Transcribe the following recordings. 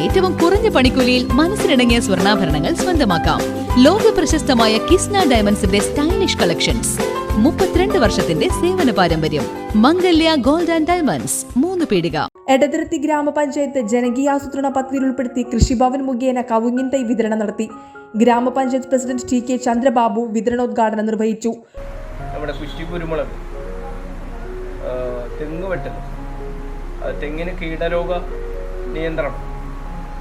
ഏറ്റവും കുറഞ്ഞ പണിക്കൂലിയിൽ മനസ്സിനിണങ്ങിയ സ്വർണാഭരണങ്ങൾ സ്വന്തമാക്കാം. ലോക പ്രശസ്തമായ കിസ്ന ഡയമണ്ട്സിന്റെ സ്റ്റൈലിഷ് കളക്ഷൻസ്. മുപ്പത്തിരണ്ട് വർഷത്തിന്റെ സേവന പാരമ്പര്യം. Mangalya gold and diamonds. Moonnupeedika. Edathiruthy ഗ്രാമപഞ്ചായത്ത് ജനകീയാസൂത്രണ പദ്ധതിയിൽ ഉൾപ്പെടുത്തി കൃഷിഭവൻ മുഖേന കവുങ്ങിൻ തൈ വിതരണം നടത്തി. ഗ്രാമപഞ്ചായത്ത് പ്രസിഡന്റ് ടി കെ ചന്ദ്രബാബു വിതരണോദ്ഘാടനം നിർവഹിച്ചു. നമ്മുടെ കുറ്റി കുരുമുളക് ആ, തെങ്ങ് വെട്ടൽ തെങ്ങിന് കീടരോഗ നിയന്ത്രണം.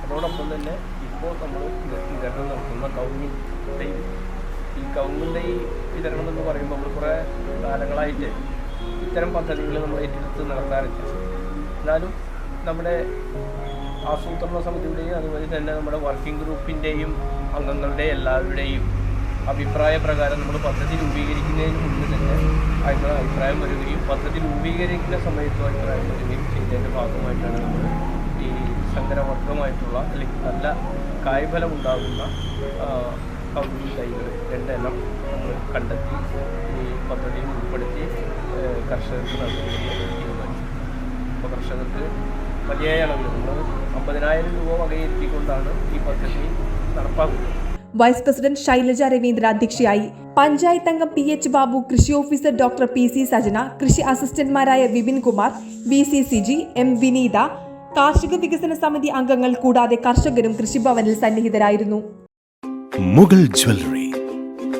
അതോടൊപ്പം തന്നെ ഇപ്പോൾ നമ്മൾ വിതരണം നടത്തുന്ന കവുങ്ങിൻ തൈ ഈ കവുങ്ങിൻ തൈ വിതരണം എന്ന് പറയുമ്പോൾ നമ്മൾ കുറേ കാലങ്ങളായിട്ട് ഇത്തരം പദ്ധതികൾ നമ്മൾ ഏറ്റെടുത്ത് നടത്താറില്ല എന്നാലും നമ്മുടെ ആസൂത്രണ സമിതിയുടെയും അതുപോലെ തന്നെ നമ്മുടെ വർക്കിംഗ് ഗ്രൂപ്പിന്റെയും അംഗങ്ങളുടെ എല്ലാവരുടെയും അഭിപ്രായ പ്രകാരം നമ്മൾ പദ്ധതി രൂപീകരിക്കുന്നതിന് മുമ്പ് തന്നെ അതിനുള്ള അഭിപ്രായം വരികയും പദ്ധതി രൂപീകരിക്കുന്ന സമയത്തും അഭിപ്രായം വരികയും ചെയ്തതിന്റെ ഭാഗമായിട്ടാണ് നമ്മൾ ഈ സങ്കരവർഗമായിട്ടുള്ള അല്ലെങ്കിൽ നല്ല കായ്ഫലം ഉണ്ടാകുന്ന കൗണ്ടി തൈകൾ രണ്ടെണ്ണം നമ്മൾ കണ്ടെത്തി ഈ പദ്ധതിയിൽ ഉൾപ്പെടുത്തി കർഷകർക്ക് തീരുമാനിച്ചു. അപ്പോൾ കർഷകർക്ക് മതിയായ അളവിൽ നമ്മൾ അമ്പതിനായിരം രൂപ വകയിരുത്തിക്കൊണ്ടാണ് ഈ പദ്ധതി നടപ്പാക്കുന്നത്. വൈസ് പ്രസിഡന്റ് ശൈലജ രവീന്ദ്ര അധ്യക്ഷയായി. പഞ്ചായത്ത് അംഗം പി എച്ച് ബാബു കൃഷി officer doctor P C Sajana കൃഷി അസിസ്റ്റന്റ്മാരായ Vipin Kumar V C Siji M Vineetha കാർഷിക വികസന സമിതി അംഗങ്ങൾ കൂടാതെ കർഷകരും കൃഷിഭവനിൽ സന്നിഹിതരായിരുന്നു. മുഗൾ ജ്വല്ലറി.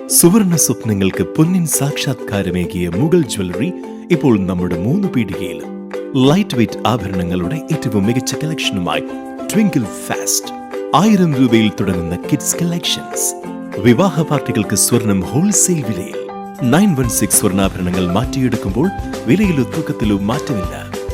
സുവർണ സ്വപ്നങ്ങൾക്ക് പൊന്നിൻ സാക്ഷാത്കാരമേകിയ മുഗൾ ജ്വല്ലറി ഇപ്പോൾ നമ്മുടെ മൂന്ന് പീടികയിലും. ലൈറ്റ് വെയ്റ്റ് ആഭരണങ്ങളുടെ ഏറ്റവും മികച്ച കളക്ഷനുമായി ട്വിങ്കിൾ ഫാസ്റ്റ് ആയിരം രൂപയിൽ തുടങ്ങുന്ന കിഡ്സ് കളക്ഷൻസ് വിവാഹ പാർട്ടികൾക്ക് സ്വർണം ഹോൾസെയിൽ വിലയിൽ. നയൻ വൺ സിക്സ് സ്വർണാഭരണങ്ങൾ മാറ്റിയെടുക്കുമ്പോൾ വിലയിലോ തൂക്കത്തിലോ മാറ്റമില്ല.